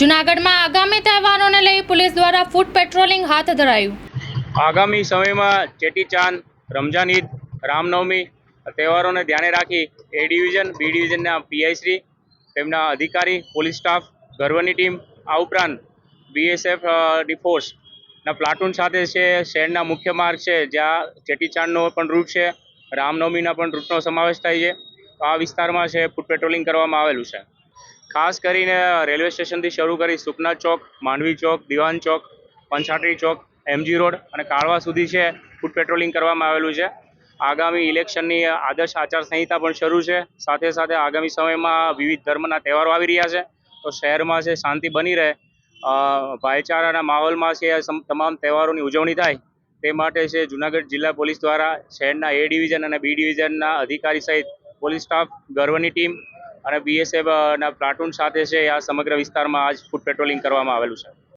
જૂનાગઢમાં આગામી તહેવારોને લઈ પોલીસ દ્વારા ફૂટ પેટ્રોલિંગ હાથ ધરાયું. આગામી સમયમાં ચેટીચાંદ રમઝાન ઈદ, રામનવમી તહેવારોને ધ્યાને રાખી એ ડિવિઝન, બી ડિવિઝનના પીઆઈશ્રી તેમના અધિકારી, પોલીસ સ્ટાફ ગર્વની ટીમ, આ ઉપરાંત બીએસએફ ડી ફોર્સના પ્લાટૂન સાથે છે, શહેરના મુખ્ય માર્ગ છે, જ્યાં ચેટીચાંદનો પણ રૂટ છે, રામનવમીના પણ રૂટનો સમાવેશ થાય છે. આ વિસ્તારમાં છે ફૂટ પેટ્રોલિંગ કરવામાં આવેલું છે. ખાસ કરીને રેલવે સ્ટેશનથી શરૂ કરી સુખના ચોક, માંડવી ચોક, દિવાન ચોક પંચાટરી ચોક, એમજી રોડ અને કાળવા સુધી છે ફૂટ પેટ્રોલિંગ કરવામાં આવેલું છે. આગામી ઇલેક્શનની આદર્શ આચારસંહિતા પણ શરૂ છે. સાથે સાથે આગામી સમયમાં વિવિધ ધર્મના તહેવારો આવી રહ્યા છે. તો શહેરમાં છે શાંતિ બની રહે ભાઈચારાના માહોલમાં છે તમામ તહેવારોની ઉજવણી થાય, તે માટે છે જુનાગઢ જિલ્લા પોલીસ દ્વારા શહેરના એ ડિવિઝન અને બી ડિવિઝનના અધિકારી સહિત પોલીસ સ્ટાફ, ગર્વની ટીમ અને બીએસએફ ના પ્લાટૂન સાથે છે, આ સમગ્ર વિસ્તારમાં આજ ફૂટ પેટ્રોલિંગ કરવામાં આવેલું છે.